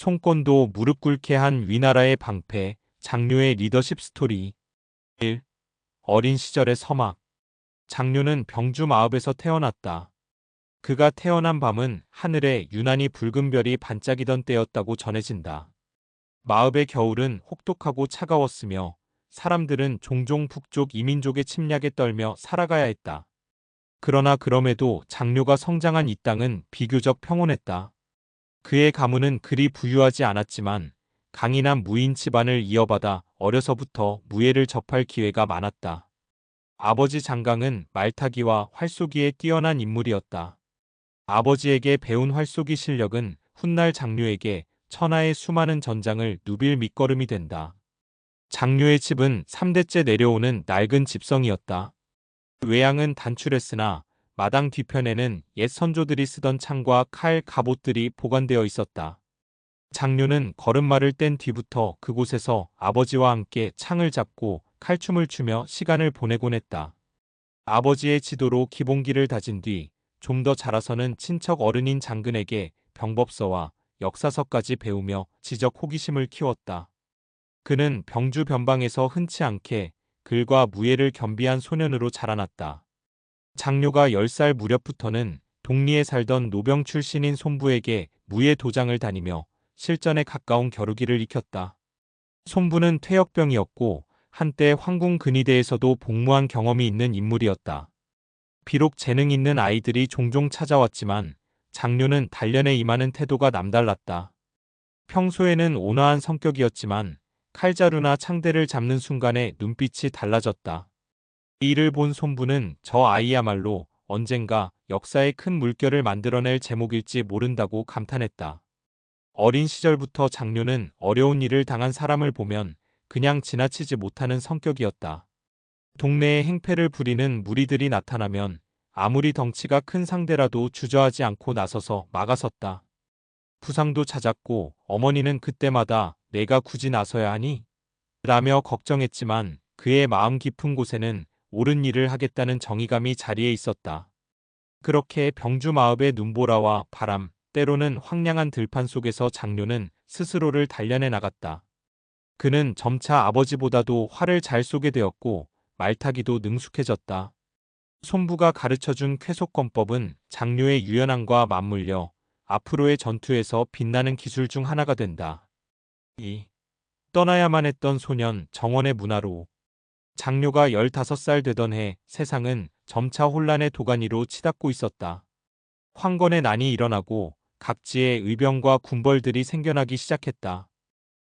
송권도 무릎 꿇게 한 위나라의 방패, 장류의 리더십 스토리. 1. 어린 시절의 서막. 장류는 병주 마읍에서 태어났다. 그가 태어난 밤은 하늘에 유난히 붉은 별이 반짝이던 때였다고 전해진다. 마읍의 겨울은 혹독하고 차가웠으며 사람들은 종종 북쪽 이민족의 침략에 떨며 살아가야 했다. 그러나 그럼에도 장류가 성장한 이 땅은 비교적 평온했다. 그의 가문은 그리 부유하지 않았지만 강인한 무인 집안을 이어받아 어려서부터 무예를 접할 기회가 많았다. 아버지 장강은 말타기와 활쏘기에 뛰어난 인물이었다. 아버지에게 배운 활쏘기 실력은 훗날 장류에게 천하의 수많은 전장을 누빌 밑거름이 된다. 장류의 집은 3대째 내려오는 낡은 집성이었다. 외양은 단출했으나 마당 뒤편에는 옛 선조들이 쓰던 창과 칼, 갑옷들이 보관되어 있었다. 장류는 걸음마를 뗀 뒤부터 그곳에서 아버지와 함께 창을 잡고 칼춤을 추며 시간을 보내곤 했다. 아버지의 지도로 기본기를 다진 뒤 좀 더 자라서는 친척 어른인 장근에게 병법서와 역사서까지 배우며 지적 호기심을 키웠다. 그는 병주 변방에서 흔치 않게 글과 무예를 겸비한 소년으로 자라났다. 장료가 10살 무렵부터는 동리에 살던 노병 출신인 손부에게 무예 도장을 다니며 실전에 가까운 겨루기를 익혔다. 손부는 퇴역병이었고 한때 황궁 근위대에서도 복무한 경험이 있는 인물이었다. 비록 재능 있는 아이들이 종종 찾아왔지만 장료는 단련에 임하는 태도가 남달랐다. 평소에는 온화한 성격이었지만 칼자루나 창대를 잡는 순간에 눈빛이 달라졌다. 이를 본 손부는 저 아이야말로 언젠가 역사의 큰 물결을 만들어낼 제목일지 모른다고 감탄했다. 어린 시절부터 장료는 어려운 일을 당한 사람을 보면 그냥 지나치지 못하는 성격이었다. 동네에 행패를 부리는 무리들이 나타나면 아무리 덩치가 큰 상대라도 주저하지 않고 나서서 막아섰다. 부상도 찾았고 어머니는 그때마다 내가 굳이 나서야 하니? 라며 걱정했지만 그의 마음 깊은 곳에는 옳은 일을 하겠다는 정의감이 자리에 있었다. 그렇게 병주 마읍의 눈보라와 바람, 때로는 황량한 들판 속에서 장료는 스스로를 단련해 나갔다. 그는 점차 아버지보다도 활을 잘 쏘게 되었고 말타기도 능숙해졌다. 손부가 가르쳐준 쾌속권법은 장료의 유연함과 맞물려 앞으로의 전투에서 빛나는 기술 중 하나가 된다. 2. 떠나야만 했던 소년 정원의 문화로 장료가 15살 되던 해 세상은 점차 혼란의 도가니로 치닫고 있었다. 황건의 난이 일어나고 각지에 의병과 군벌들이 생겨나기 시작했다.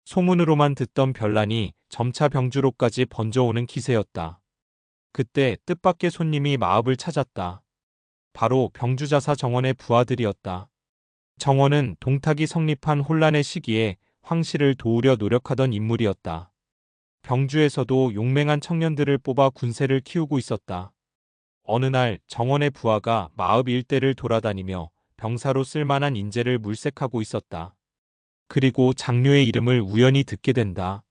소문으로만 듣던 별난이 점차 병주로까지 번져오는 기세였다. 그때 뜻밖의 손님이 마읍을 찾았다. 바로 병주자사 정원의 부하들이었다. 정원은 동탁이 성립한 혼란의 시기에 황씨를 도우려 노력하던 인물이었다. 병주에서도 용맹한 청년들을 뽑아 군세를 키우고 있었다. 어느 날 정원의 부하가 마읍 일대를 돌아다니며 병사로 쓸만한 인재를 물색하고 있었다. 그리고 장료의 이름을 우연히 듣게 된다.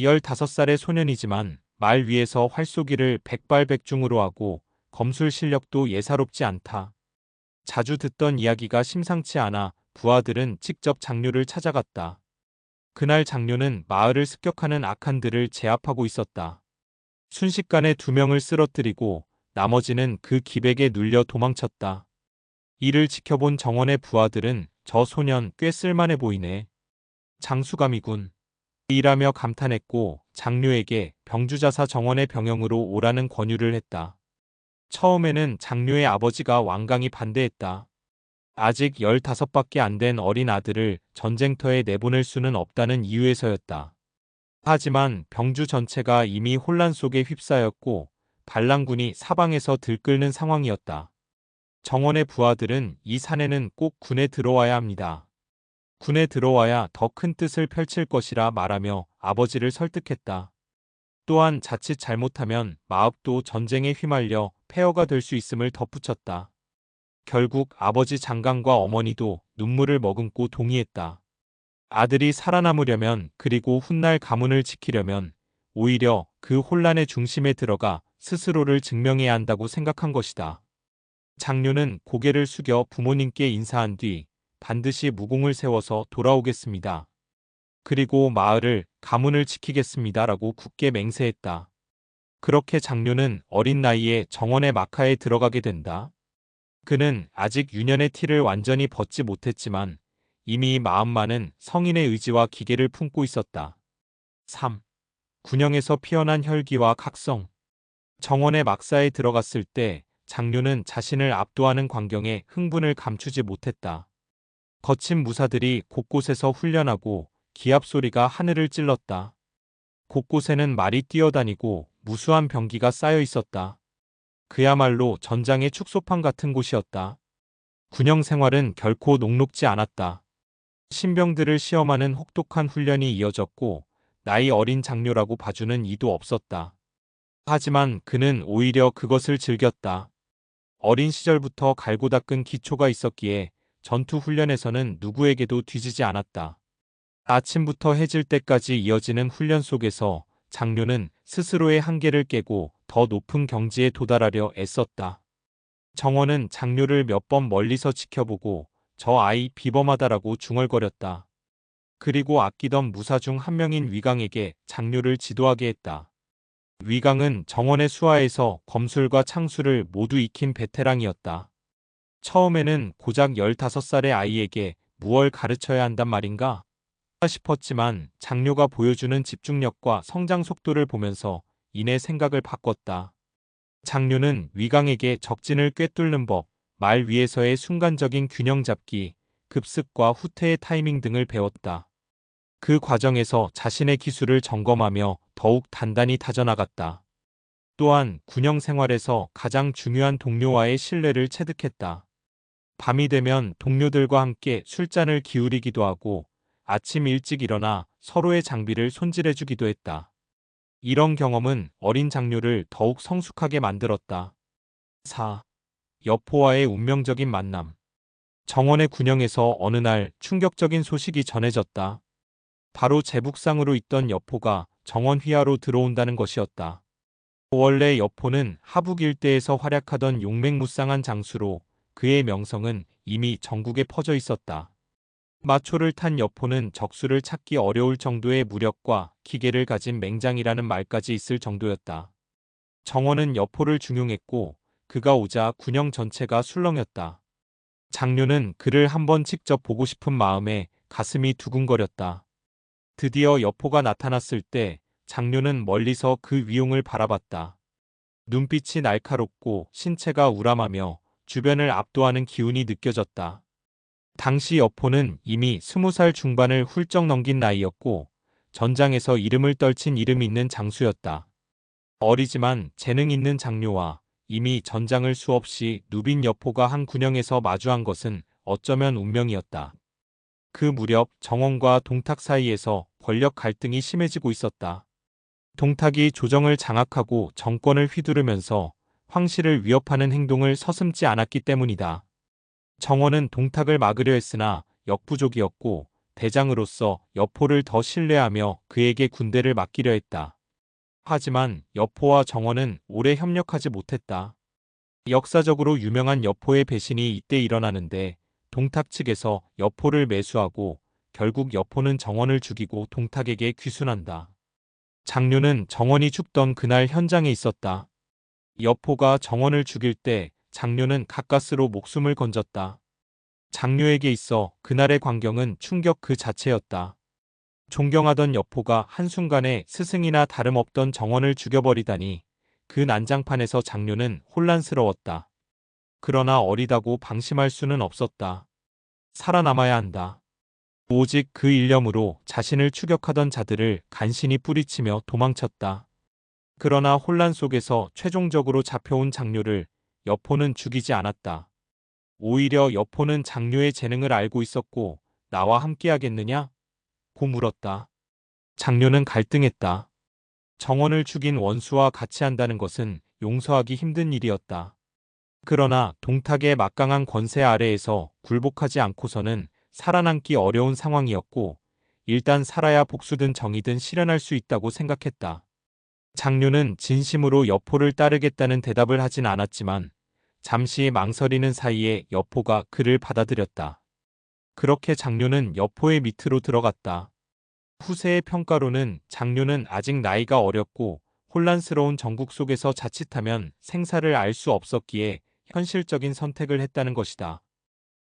15살의 소년이지만 말 위에서 활쏘기를 백발백중으로 하고 검술 실력도 예사롭지 않다. 자주 듣던 이야기가 심상치 않아 부하들은 직접 장료를 찾아갔다. 그날 장료는 마을을 습격하는 악한들을 제압하고 있었다. 순식간에 두 명을 쓰러뜨리고 나머지는 그 기백에 눌려 도망쳤다. 이를 지켜본 정원의 부하들은 저 소년 꽤 쓸만해 보이네. 장수감이군. 이라며 감탄했고 장류에게 병주자사 정원의 병영으로 오라는 권유를 했다. 처음에는 장류의 아버지가 완강히 반대했다. 아직 15밖에 안 된 어린 아들을 전쟁터에 내보낼 수는 없다는 이유에서였다. 하지만 병주 전체가 이미 혼란 속에 휩싸였고 반란군이 사방에서 들끓는 상황이었다. 정원의 부하들은 이 산에는 꼭 군에 들어와야 합니다. 군에 들어와야 더 큰 뜻을 펼칠 것이라 말하며 아버지를 설득했다. 또한 자칫 잘못하면 마읍도 전쟁에 휘말려 폐허가 될 수 있음을 덧붙였다. 결국 아버지 장강과 어머니도 눈물을 머금고 동의했다. 아들이 살아남으려면 그리고 훗날 가문을 지키려면 오히려 그 혼란의 중심에 들어가 스스로를 증명해야 한다고 생각한 것이다. 장류는 고개를 숙여 부모님께 인사한 뒤 반드시 무공을 세워서 돌아오겠습니다. 그리고 마을을 가문을 지키겠습니다라고 굳게 맹세했다. 그렇게 장류는 어린 나이에 정원의 마카에 들어가게 된다. 그는 아직 유년의 티를 완전히 벗지 못했지만 이미 마음만은 성인의 의지와 기계를 품고 있었다. 3. 군영에서 피어난 혈기와 각성 정원의 막사에 들어갔을 때 장류는 자신을 압도하는 광경에 흥분을 감추지 못했다. 거친 무사들이 곳곳에서 훈련하고 기압 소리가 하늘을 찔렀다. 곳곳에는 말이 뛰어다니고 무수한 병기가 쌓여 있었다. 그야말로 전장의 축소판 같은 곳이었다. 군영 생활은 결코 녹록지 않았다. 신병들을 시험하는 혹독한 훈련이 이어졌고 나이 어린 장료라고 봐주는 이도 없었다. 하지만 그는 오히려 그것을 즐겼다. 어린 시절부터 갈고 닦은 기초가 있었기에 전투 훈련에서는 누구에게도 뒤지지 않았다. 아침부터 해질 때까지 이어지는 훈련 속에서 장료는 스스로의 한계를 깨고 더 높은 경지에 도달하려 애썼다. 정원은 장료를 몇 번 멀리서 지켜보고 저 아이 비범하다라고 중얼거렸다. 그리고 아끼던 무사 중 한 명인 위강에게 장료를 지도하게 했다. 위강은 정원의 수하에서 검술과 창술을 모두 익힌 베테랑이었다. 처음에는 고작 15살의 아이에게 무얼 가르쳐야 한단 말인가 싶었지만 장료가 보여주는 집중력과 성장 속도를 보면서 이내 생각을 바꿨다. 장료는 위강에게 적진을 꿰뚫는 법, 말 위에서의 순간적인 균형 잡기, 급습과 후퇴의 타이밍 등을 배웠다. 그 과정에서 자신의 기술을 점검하며 더욱 단단히 다져나갔다. 또한 군영 생활에서 가장 중요한 동료와의 신뢰를 체득했다. 밤이 되면 동료들과 함께 술잔을 기울이기도 하고 아침 일찍 일어나 서로의 장비를 손질해주기도 했다. 이런 경험은 어린 장료를 더욱 성숙하게 만들었다. 4. 여포와의 운명적인 만남. 정원의 군영에서 어느 날 충격적인 소식이 전해졌다. 바로 제북상으로 있던 여포가 정원 휘하로 들어온다는 것이었다. 원래 여포는 하북 일대에서 활약하던 용맹무쌍한 장수로 그의 명성은 이미 전국에 퍼져 있었다. 마초를 탄 여포는 적수를 찾기 어려울 정도의 무력과 기계를 가진 맹장이라는 말까지 있을 정도였다. 정원은 여포를 중용했고 그가 오자 군영 전체가 술렁였다. 장류는 그를 한번 직접 보고 싶은 마음에 가슴이 두근거렸다. 드디어 여포가 나타났을 때 장류는 멀리서 그 위용을 바라봤다. 눈빛이 날카롭고 신체가 우람하며 주변을 압도하는 기운이 느껴졌다. 당시 여포는 이미 스무 살 중반을 훌쩍 넘긴 나이였고 전장에서 이름을 떨친 이름 있는 장수였다. 어리지만 재능 있는 장료와 이미 전장을 수없이 누빈 여포가 한 군영에서 마주한 것은 어쩌면 운명이었다. 그 무렵 정원과 동탁 사이에서 권력 갈등이 심해지고 있었다. 동탁이 조정을 장악하고 정권을 휘두르면서 황실을 위협하는 행동을 서슴지 않았기 때문이다. 정원은 동탁을 막으려 했으나 역부족이었고 대장으로서 여포를 더 신뢰하며 그에게 군대를 맡기려 했다. 하지만 여포와 정원은 오래 협력하지 못했다. 역사적으로 유명한 여포의 배신이 이때 일어나는데 동탁 측에서 여포를 매수하고 결국 여포는 정원을 죽이고 동탁에게 귀순한다. 장류는 정원이 죽던 그날 현장에 있었다. 여포가 정원을 죽일 때 장료는 가까스로 목숨을 건졌다. 장료에게 있어 그날의 광경은 충격 그 자체였다. 존경하던 여포가 한순간에 스승이나 다름없던 정원을 죽여버리다니 그 난장판에서 장료는 혼란스러웠다. 그러나 어리다고 방심할 수는 없었다. 살아남아야 한다. 오직 그 일념으로 자신을 추격하던 자들을 간신히 뿌리치며 도망쳤다. 그러나 혼란 속에서 최종적으로 잡혀온 장료를 여포는 죽이지 않았다. 오히려 여포는 장료의 재능을 알고 있었고 나와 함께하겠느냐? 고 물었다. 장료는 갈등했다. 정원을 죽인 원수와 같이 한다는 것은 용서하기 힘든 일이었다. 그러나 동탁의 막강한 권세 아래에서 굴복하지 않고서는 살아남기 어려운 상황이었고 일단 살아야 복수든 정의든 실현할 수 있다고 생각했다. 장류는 진심으로 여포를 따르겠다는 대답을 하진 않았지만 잠시 망설이는 사이에 여포가 그를 받아들였다. 그렇게 장료는 여포의 밑으로 들어갔다. 후세의 평가로는 장료는 아직 나이가 어렸고 혼란스러운 전국 속에서 자칫하면 생사를 알 수 없었기에 현실적인 선택을 했다는 것이다.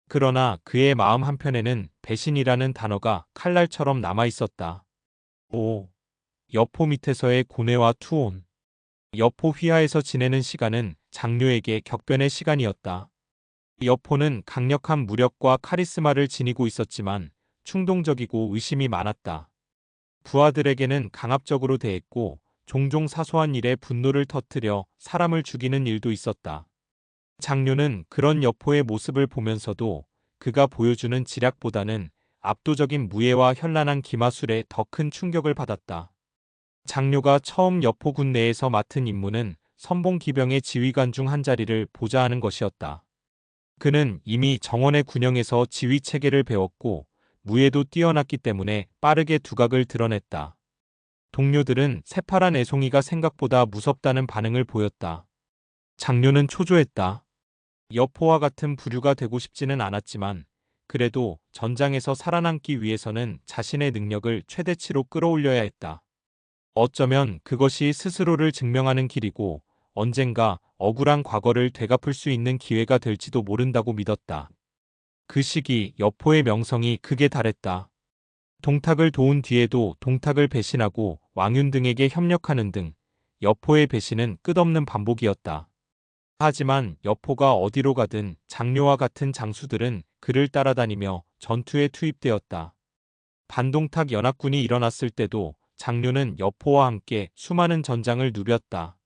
그러나 그의 마음 한편에는 배신이라는 단어가 칼날처럼 남아 있었다. 5. 여포 밑에서의 고뇌와 투혼. 여포 휘하에서 지내는 시간은 장료에게 격변의 시간이었다. 여포는 강력한 무력과 카리스마를 지니고 있었지만 충동적이고 의심이 많았다. 부하들에게는 강압적으로 대했고 종종 사소한 일에 분노를 터뜨려 사람을 죽이는 일도 있었다. 장료는 그런 여포의 모습을 보면서도 그가 보여주는 지략보다는 압도적인 무예와 현란한 기마술에 더 큰 충격을 받았다. 장료가 처음 여포군 내에서 맡은 임무는 선봉 기병의 지휘관 중 한 자리를 보좌하는 것이었다. 그는 이미 정원의 군영에서 지휘 체계를 배웠고 무예도 뛰어났기 때문에 빠르게 두각을 드러냈다. 동료들은 새파란 애송이가 생각보다 무섭다는 반응을 보였다. 장료는 초조했다. 여포와 같은 부류가 되고 싶지는 않았지만 그래도 전장에서 살아남기 위해서는 자신의 능력을 최대치로 끌어올려야 했다. 어쩌면 그것이 스스로를 증명하는 길이고 언젠가 억울한 과거를 되갚을 수 있는 기회가 될지도 모른다고 믿었다. 그 시기 여포의 명성이 극에 달했다. 동탁을 도운 뒤에도 동탁을 배신하고 왕윤 등에게 협력하는 등 여포의 배신은 끝없는 반복이었다. 하지만 여포가 어디로 가든 장료와 같은 장수들은 그를 따라다니며 전투에 투입되었다. 반동탁 연합군이 일어났을 때도 장료는 여포와 함께 수많은 전장을 누볐다.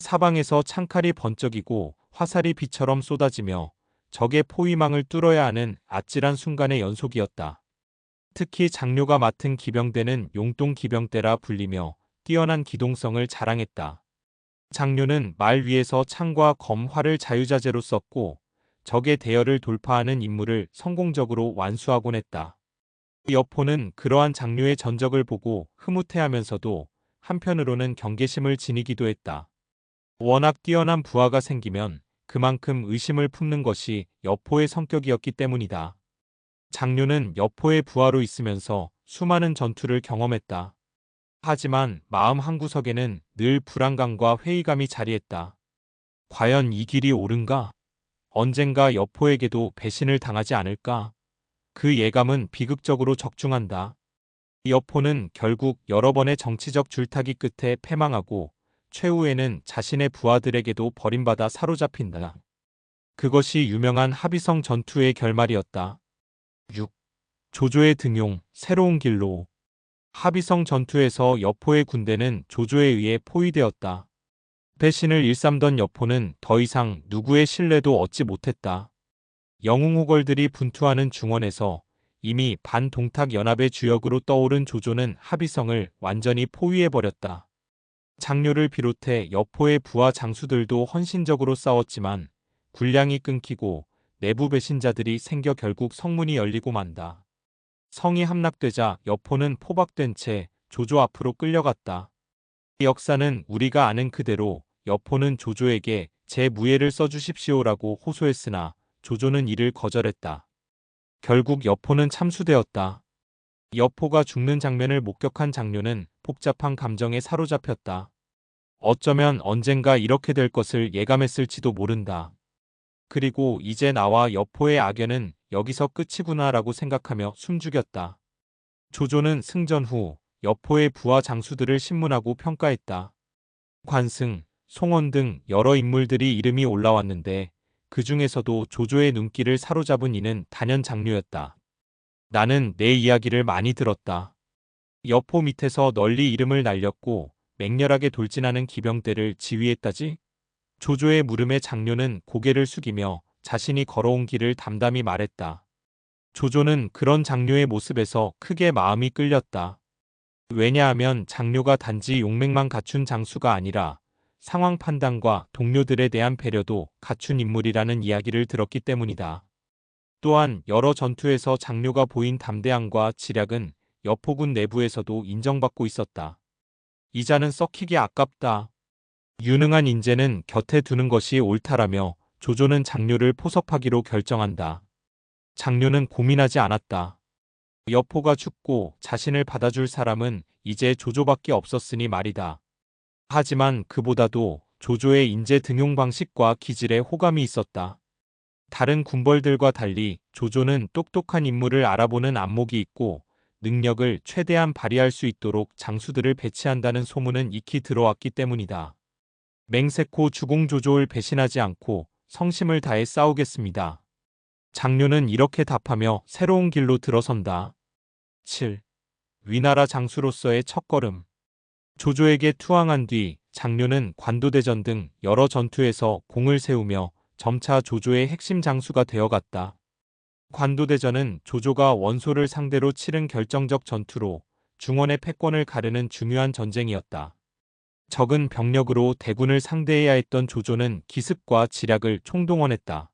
사방에서 창칼이 번쩍이고 화살이 비처럼 쏟아지며 적의 포위망을 뚫어야 하는 아찔한 순간의 연속이었다. 특히 장료가 맡은 기병대는 용동 기병대라 불리며 뛰어난 기동성을 자랑했다. 장료는 말 위에서 창과 검, 활을 자유자재로 썼고 적의 대열을 돌파하는 임무를 성공적으로 완수하곤 했다. 여포는 그러한 장료의 전적을 보고 흐뭇해하면서도 한편으로는 경계심을 지니기도 했다. 워낙 뛰어난 부하가 생기면 그만큼 의심을 품는 것이 여포의 성격이었기 때문이다. 장류는 여포의 부하로 있으면서 수많은 전투를 경험했다. 하지만 마음 한구석에는 늘 불안감과 회의감이 자리했다. 과연 이 길이 옳은가? 언젠가 여포에게도 배신을 당하지 않을까? 그 예감은 비극적으로 적중한다. 여포는 결국 여러 번의 정치적 줄타기 끝에 패망하고 최후에는 자신의 부하들에게도 버림받아 사로잡힌다. 그것이 유명한 합의성 전투의 결말이었다. 6. 조조의 등용, 새로운 길로. 합의성 전투에서 여포의 군대는 조조에 의해 포위되었다. 배신을 일삼던 여포는 더 이상 누구의 신뢰도 얻지 못했다. 영웅호걸들이 분투하는 중원에서 이미 반동탁 연합의 주역으로 떠오른 조조는 합의성을 완전히 포위해버렸다. 장료를 비롯해 여포의 부하 장수들도 헌신적으로 싸웠지만 군량이 끊기고 내부 배신자들이 생겨 결국 성문이 열리고 만다. 성이 함락되자 여포는 포박된 채 조조 앞으로 끌려갔다. 역사는 우리가 아는 그대로 여포는 조조에게 제 무예를 써주십시오라고 호소했으나 조조는 이를 거절했다. 결국 여포는 참수되었다. 여포가 죽는 장면을 목격한 장료는 복잡한 감정에 사로잡혔다. 어쩌면 언젠가 이렇게 될 것을 예감했을지도 모른다. 그리고 이제 나와 여포의 악연은 여기서 끝이구나 라고 생각하며 숨죽였다. 조조는 승전 후 여포의 부하 장수들을 신문하고 평가했다. 관승, 송원 등 여러 인물들이 이름이 올라왔는데 그 중에서도 조조의 눈길을 사로잡은 이는 단연 장류였다. 나는 내 이야기를 많이 들었다. 여포 밑에서 널리 이름을 날렸고 맹렬하게 돌진하는 기병대를 지휘했다지? 조조의 물음에 장료는 고개를 숙이며 자신이 걸어온 길을 담담히 말했다. 조조는 그런 장료의 모습에서 크게 마음이 끌렸다. 왜냐하면 장료가 단지 용맹만 갖춘 장수가 아니라 상황 판단과 동료들에 대한 배려도 갖춘 인물이라는 이야기를 들었기 때문이다. 또한 여러 전투에서 장료가 보인 담대함과 지략은 여포군 내부에서도 인정받고 있었다. 이자는 썩히기 아깝다. 유능한 인재는 곁에 두는 것이 옳다라며 조조는 장료를 포섭하기로 결정한다. 장료는 고민하지 않았다. 여포가 죽고 자신을 받아줄 사람은 이제 조조밖에 없었으니 말이다. 하지만 그보다도 조조의 인재 등용 방식과 기질에 호감이 있었다. 다른 군벌들과 달리 조조는 똑똑한 인물을 알아보는 안목이 있고 능력을 최대한 발휘할 수 있도록 장수들을 배치한다는 소문은 익히 들어왔기 때문이다. 맹세코 주공조조를 배신하지 않고 성심을 다해 싸우겠습니다. 장료는 이렇게 답하며 새로운 길로 들어선다. 7. 위나라 장수로서의 첫걸음. 조조에게 투항한 뒤 장료는 관도대전 등 여러 전투에서 공을 세우며 점차 조조의 핵심 장수가 되어갔다. 관도대전은 조조가 원소를 상대로 치른 결정적 전투로 중원의 패권을 가르는 중요한 전쟁이었다. 적은 병력으로 대군을 상대해야 했던 조조는 기습과 지략을 총동원했다.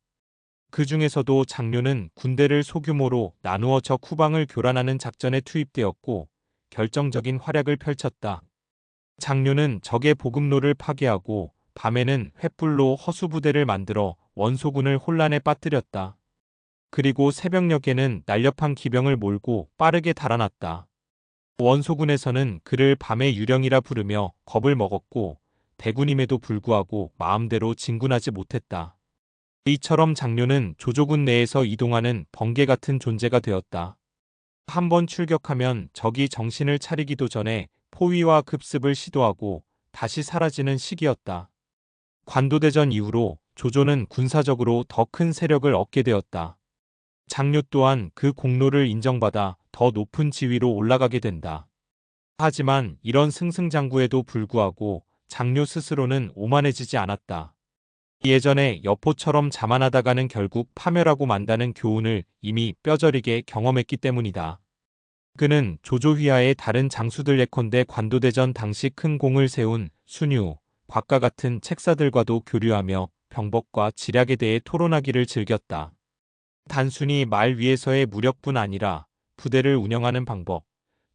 그 중에서도 장료는 군대를 소규모로 나누어 적 후방을 교란하는 작전에 투입되었고 결정적인 활약을 펼쳤다. 장료는 적의 보급로를 파괴하고 밤에는 횃불로 허수부대를 만들어 원소군을 혼란에 빠뜨렸다. 그리고 새벽녘에는 날렵한 기병을 몰고 빠르게 달아났다. 원소군에서는 그를 밤의 유령이라 부르며 겁을 먹었고 대군임에도 불구하고 마음대로 진군하지 못했다. 이처럼 장료는 조조군 내에서 이동하는 번개 같은 존재가 되었다. 한 번 출격하면 적이 정신을 차리기도 전에 포위와 급습을 시도하고 다시 사라지는 시기였다. 관도대전 이후로 조조는 군사적으로 더 큰 세력을 얻게 되었다. 장료 또한 그 공로를 인정받아 더 높은 지위로 올라가게 된다. 하지만 이런 승승장구에도 불구하고 장료 스스로는 오만해지지 않았다. 예전에 여포처럼 자만하다가는 결국 파멸하고 만다는 교훈을 이미 뼈저리게 경험했기 때문이다. 그는 조조휘하의 다른 장수들 예컨대 관도대전 당시 큰 공을 세운 순유, 곽과 같은 책사들과도 교류하며 병법과 지략에 대해 토론하기를 즐겼다. 단순히 말 위에서의 무력뿐 아니라 부대를 운영하는 방법,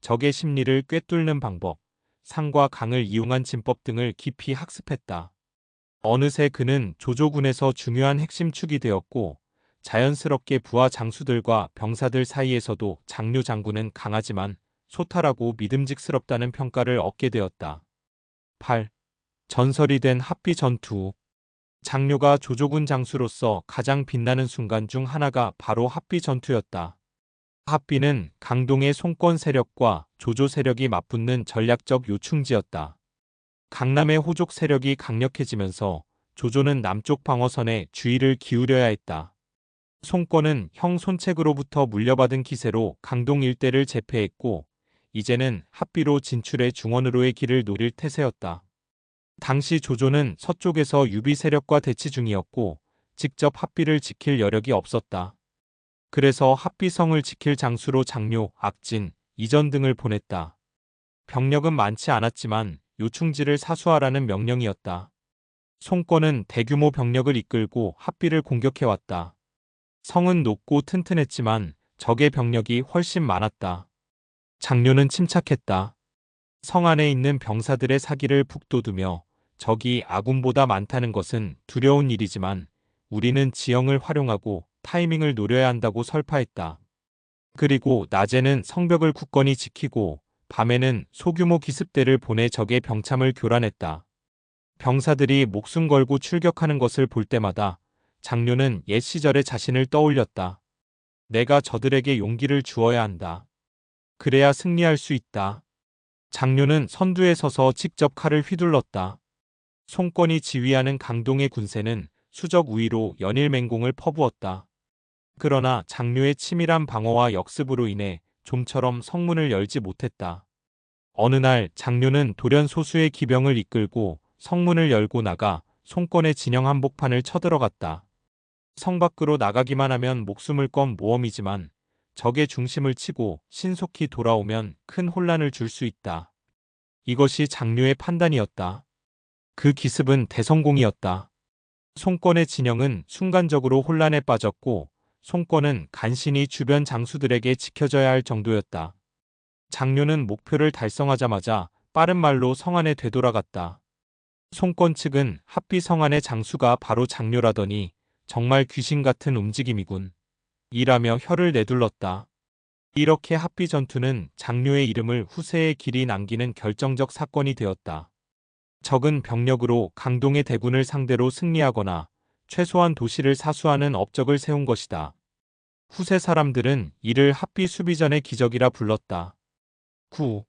적의 심리를 꿰뚫는 방법, 상과 강을 이용한 진법 등을 깊이 학습했다. 어느새 그는 조조군에서 중요한 핵심 축이 되었고 자연스럽게 부하 장수들과 병사들 사이에서도 장료 장군은 강하지만 소탈하고 믿음직스럽다는 평가를 얻게 되었다. 8. 전설이 된 합비 전투 장료가 조조군 장수로서 가장 빛나는 순간 중 하나가 바로 합비 전투였다. 합비는 강동의 송권 세력과 조조 세력이 맞붙는 전략적 요충지였다. 강남의 호족 세력이 강력해지면서 조조는 남쪽 방어선에 주의를 기울여야 했다. 송권은 형 손책으로부터 물려받은 기세로 강동 일대를 제패했고 이제는 합비로 진출해 중원으로의 길을 노릴 태세였다. 당시 조조는 서쪽에서 유비 세력과 대치 중이었고 직접 합비를 지킬 여력이 없었다. 그래서 합비성을 지킬 장수로 장료, 악진, 이전 등을 보냈다. 병력은 많지 않았지만 요충지를 사수하라는 명령이었다. 송권은 대규모 병력을 이끌고 합비를 공격해왔다. 성은 높고 튼튼했지만 적의 병력이 훨씬 많았다. 장료는 침착했다. 성 안에 있는 병사들의 사기를 북돋우며 적이 아군보다 많다는 것은 두려운 일이지만 우리는 지형을 활용하고 타이밍을 노려야 한다고 설파했다. 그리고 낮에는 성벽을 굳건히 지키고 밤에는 소규모 기습대를 보내 적의 병참을 교란했다. 병사들이 목숨 걸고 출격하는 것을 볼 때마다 장료는 옛 시절의 자신을 떠올렸다. 내가 저들에게 용기를 주어야 한다. 그래야 승리할 수 있다. 장료는 선두에 서서 직접 칼을 휘둘렀다. 송권이 지휘하는 강동의 군세는 수적 우위로 연일 맹공을 퍼부었다. 그러나 장류의 치밀한 방어와 역습으로 인해 좀처럼 성문을 열지 못했다. 어느 날 장류는 돌연 소수의 기병을 이끌고 성문을 열고 나가 송권의 진영 한복판을 쳐들어갔다. 성 밖으로 나가기만 하면 목숨을 건 모험이지만 적의 중심을 치고 신속히 돌아오면 큰 혼란을 줄 수 있다. 이것이 장류의 판단이었다. 그 기습은 대성공이었다. 송권의 진영은 순간적으로 혼란에 빠졌고 송권은 간신히 주변 장수들에게 지켜져야 할 정도였다. 장료는 목표를 달성하자마자 빠른 말로 성안에 되돌아갔다. 송권 측은 합비 성안의 장수가 바로 장료라더니 정말 귀신 같은 움직임이군. 이라며 혀를 내둘렀다. 이렇게 합비 전투는 장류의 이름을 후세의 길이 남기는 결정적 사건이 되었다. 적은 병력으로 강동의 대군을 상대로 승리하거나 최소한 도시를 사수하는 업적을 세운 것이다. 후세 사람들은 이를 합비 수비전의 기적이라 불렀다. 9.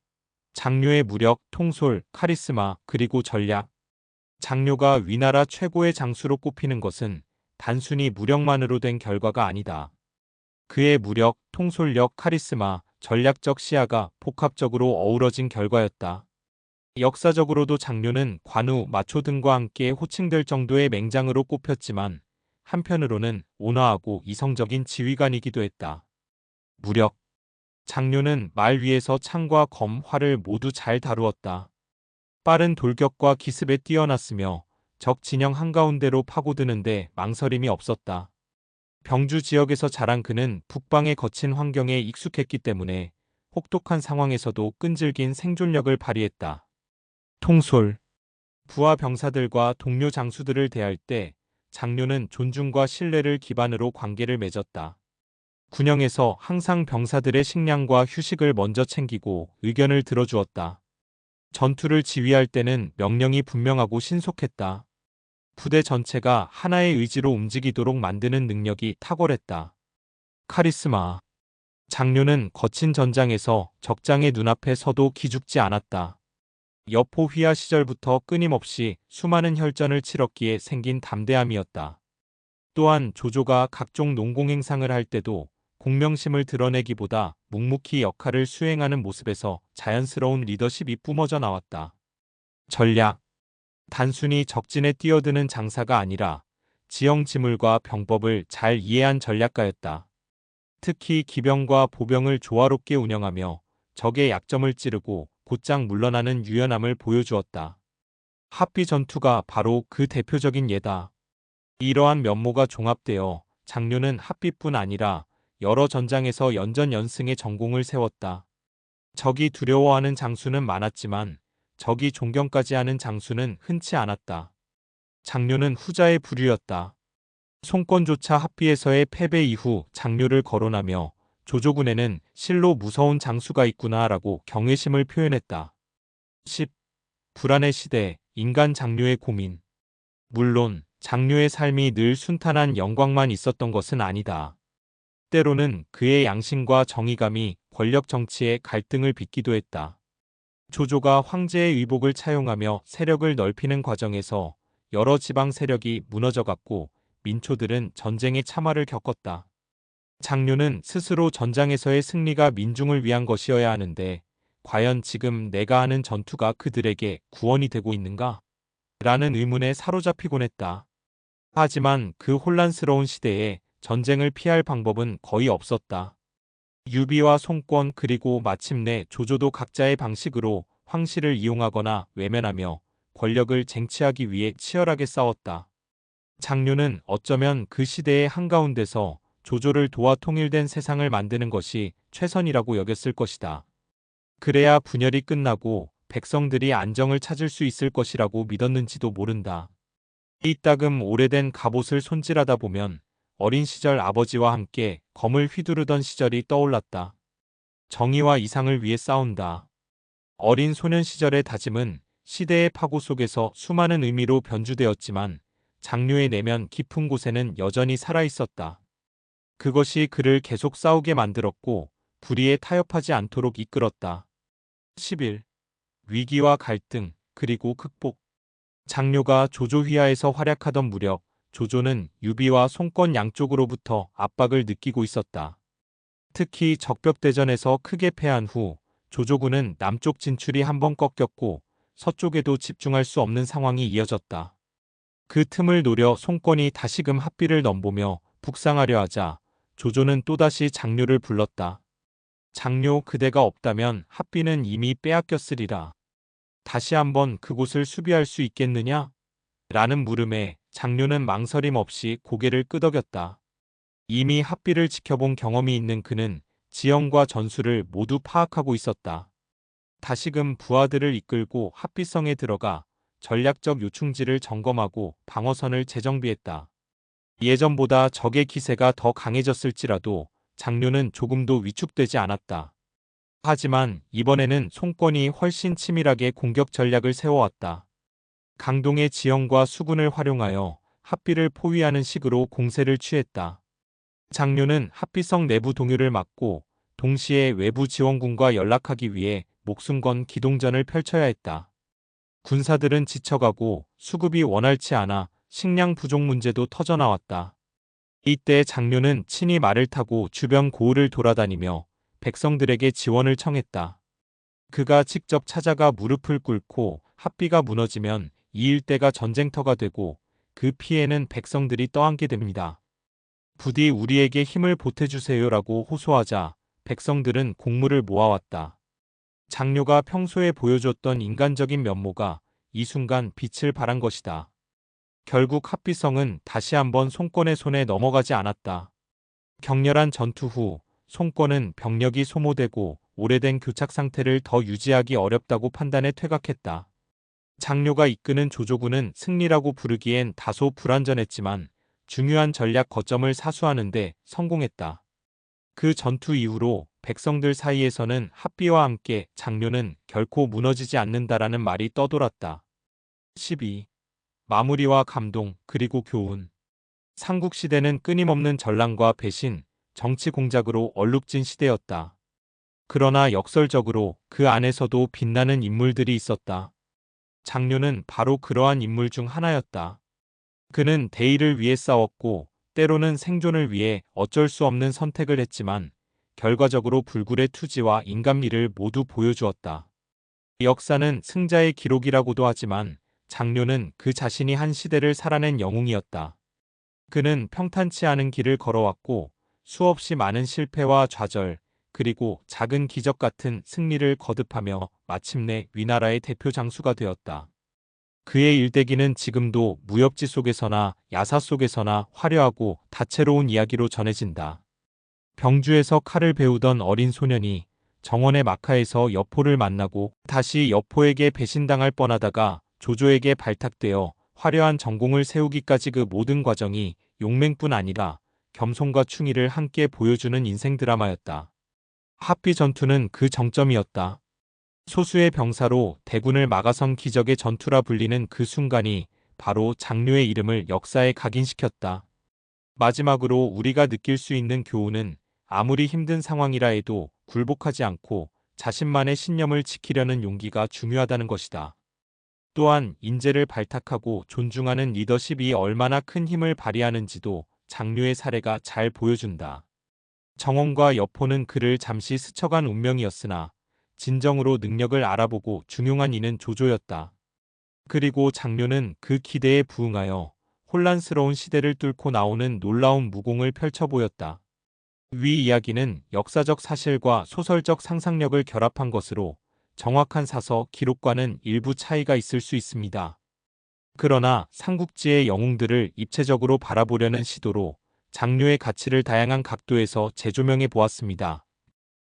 장류의 무력, 통솔, 카리스마, 그리고 전략. 장류가 위나라 최고의 장수로 꼽히는 것은 단순히 무력만으로 된 결과가 아니다. 그의 무력, 통솔력, 카리스마, 전략적 시야가 복합적으로 어우러진 결과였다. 역사적으로도 장류는 관우, 마초 등과 함께 호칭될 정도의 맹장으로 꼽혔지만 한편으로는 온화하고 이성적인 지휘관이기도 했다. 무력 장류는 말 위에서 창과 검, 활을 모두 잘 다루었다. 빠른 돌격과 기습에 뛰어났으며 적 진영 한가운데로 파고드는데 망설임이 없었다. 병주 지역에서 자란 그는 북방의 거친 환경에 익숙했기 때문에 혹독한 상황에서도 끈질긴 생존력을 발휘했다. 통솔 부하 병사들과 동료 장수들을 대할 때 장료는 존중과 신뢰를 기반으로 관계를 맺었다. 군영에서 항상 병사들의 식량과 휴식을 먼저 챙기고 의견을 들어주었다. 전투를 지휘할 때는 명령이 분명하고 신속했다. 부대 전체가 하나의 의지로 움직이도록 만드는 능력이 탁월했다. 카리스마. 장료는 거친 전장에서 적장의 눈앞에 서도 기죽지 않았다. 여포 휘하 시절부터 끊임없이 수많은 혈전을 치렀기에 생긴 담대함이었다. 또한 조조가 각종 농공행상을 할 때도 공명심을 드러내기보다 묵묵히 역할을 수행하는 모습에서 자연스러운 리더십이 뿜어져 나왔다. 전략. 단순히 적진에 뛰어드는 장사가 아니라 지형 지물과 병법을 잘 이해한 전략가였다. 특히 기병과 보병을 조화롭게 운영하며 적의 약점을 찌르고 곧장 물러나는 유연함을 보여주었다. 합비 전투가 바로 그 대표적인 예다. 이러한 면모가 종합되어 장류는 합비뿐 아니라 여러 전장에서 연전 연승의 전공을 세웠다. 적이 두려워하는 장수는 많았지만 적이 존경까지 하는 장수는 흔치 않았다. 장류는 후자의 부류였다. 송권조차 합비에서의 패배 이후 장류를 거론하며 조조군에는 실로 무서운 장수가 있구나라고 경외심을 표현했다. 10. 불안의 시대, 인간 장류의 고민. 물론 장류의 삶이 늘 순탄한 영광만 있었던 것은 아니다. 때로는 그의 양심과 정의감이 권력 정치의 갈등을 빚기도 했다. 조조가 황제의 의복을 차용하며 세력을 넓히는 과정에서 여러 지방 세력이 무너져갔고 민초들은 전쟁의 참화를 겪었다. 장류는 스스로 전장에서의 승리가 민중을 위한 것이어야 하는데 과연 지금 내가 하는 전투가 그들에게 구원이 되고 있는가? 라는 의문에 사로잡히곤 했다. 하지만 그 혼란스러운 시대에 전쟁을 피할 방법은 거의 없었다. 유비와 송권 그리고 마침내 조조도 각자의 방식으로 황실을 이용하거나 외면하며 권력을 쟁취하기 위해 치열하게 싸웠다. 장류는 어쩌면 그 시대의 한가운데서 조조를 도와 통일된 세상을 만드는 것이 최선이라고 여겼을 것이다. 그래야 분열이 끝나고 백성들이 안정을 찾을 수 있을 것이라고 믿었는지도 모른다. 이따금 오래된 갑옷을 손질하다 보면 어린 시절 아버지와 함께 검을 휘두르던 시절이 떠올랐다. 정의와 이상을 위해 싸운다. 어린 소년 시절의 다짐은 시대의 파고 속에서 수많은 의미로 변주되었지만 장류의 내면 깊은 곳에는 여전히 살아있었다. 그것이 그를 계속 싸우게 만들었고 불의에 타협하지 않도록 이끌었다. 11. 위기와 갈등, 그리고 극복. 장류가 조조휘하에서 활약하던 무렵 조조는 유비와 송권 양쪽으로부터 압박을 느끼고 있었다. 특히 적벽대전에서 크게 패한 후 조조군은 남쪽 진출이 한 번 꺾였고 서쪽에도 집중할 수 없는 상황이 이어졌다. 그 틈을 노려 송권이 다시금 합비를 넘보며 북상하려 하자 조조는 또다시 장료를 불렀다. 장료 그대가 없다면 합비는 이미 빼앗겼으리라. 다시 한번 그곳을 수비할 수 있겠느냐? 라는 물음에 장류는 망설임 없이 고개를 끄덕였다. 이미 합비를 지켜본 경험이 있는 그는 지형과 전술을 모두 파악하고 있었다. 다시금 부하들을 이끌고 합비성에 들어가 전략적 요충지를 점검하고 방어선을 재정비했다. 예전보다 적의 기세가 더 강해졌을지라도 장료는 조금도 위축되지 않았다. 하지만 이번에는 송권이 훨씬 치밀하게 공격 전략을 세워왔다. 강동의 지형과 수군을 활용하여 합비를 포위하는 식으로 공세를 취했다. 장료는 합비성 내부 동요를 막고 동시에 외부 지원군과 연락하기 위해 목숨 건 기동전을 펼쳐야 했다. 군사들은 지쳐가고 수급이 원활치 않아 식량 부족 문제도 터져나왔다. 이때 장료는 친히 말을 타고 주변 고을을 돌아다니며 백성들에게 지원을 청했다. 그가 직접 찾아가 무릎을 꿇고 합비가 무너지면 이 일대가 전쟁터가 되고 그 피해는 백성들이 떠안게 됩니다. 부디 우리에게 힘을 보태주세요라고 호소하자 백성들은 공물을 모아왔다. 장료가 평소에 보여줬던 인간적인 면모가 이 순간 빛을 발한 것이다. 결국 합비성은 다시 한번 송권의 손에 넘어가지 않았다. 격렬한 전투 후 송권은 병력이 소모되고 오래된 교착 상태를 더 유지하기 어렵다고 판단해 퇴각했다. 장료가 이끄는 조조군은 승리라고 부르기엔 다소 불안전했지만 중요한 전략 거점을 사수하는데 성공했다. 그 전투 이후로 백성들 사이에서는 합비와 함께 장료는 결코 무너지지 않는다라는 말이 떠돌았다. 12. 마무리와 감동, 그리고 교훈. 삼국시대는 끊임없는 전랑과 배신, 정치 공작으로 얼룩진 시대였다. 그러나 역설적으로 그 안에서도 빛나는 인물들이 있었다. 장료는 바로 그러한 인물 중 하나였다. 그는 대의를 위해 싸웠고 때로는 생존을 위해 어쩔 수 없는 선택을 했지만 결과적으로 불굴의 투지와 인간미를 모두 보여주었다. 역사는 승자의 기록이라고도 하지만 장료는 그 자신이 한 시대를 살아낸 영웅이었다. 그는 평탄치 않은 길을 걸어왔고 수없이 많은 실패와 좌절, 그리고 작은 기적 같은 승리를 거듭하며 마침내 위나라의 대표 장수가 되었다. 그의 일대기는 지금도 무협지 속에서나 야사 속에서나 화려하고 다채로운 이야기로 전해진다. 병주에서 칼을 배우던 어린 소년이 정원의 마카에서 여포를 만나고 다시 여포에게 배신당할 뻔하다가 조조에게 발탁되어 화려한 전공을 세우기까지 그 모든 과정이 용맹뿐 아니라 겸손과 충의를 함께 보여주는 인생 드라마였다. 합비 전투는 그 정점이었다. 소수의 병사로 대군을 막아선 기적의 전투라 불리는 그 순간이 바로 장류의 이름을 역사에 각인시켰다. 마지막으로 우리가 느낄 수 있는 교훈은 아무리 힘든 상황이라 해도 굴복하지 않고 자신만의 신념을 지키려는 용기가 중요하다는 것이다. 또한 인재를 발탁하고 존중하는 리더십이 얼마나 큰 힘을 발휘하는지도 장류의 사례가 잘 보여준다. 정원과 여포는 그를 잠시 스쳐간 운명이었으나 진정으로 능력을 알아보고 중용한 이는 조조였다. 그리고 장류는 그 기대에 부응하여 혼란스러운 시대를 뚫고 나오는 놀라운 무공을 펼쳐 보였다. 위 이야기는 역사적 사실과 소설적 상상력을 결합한 것으로 정확한 사서 기록과는 일부 차이가 있을 수 있습니다. 그러나 삼국지의 영웅들을 입체적으로 바라보려는 시도로 장류의 가치를 다양한 각도에서 재조명해 보았습니다.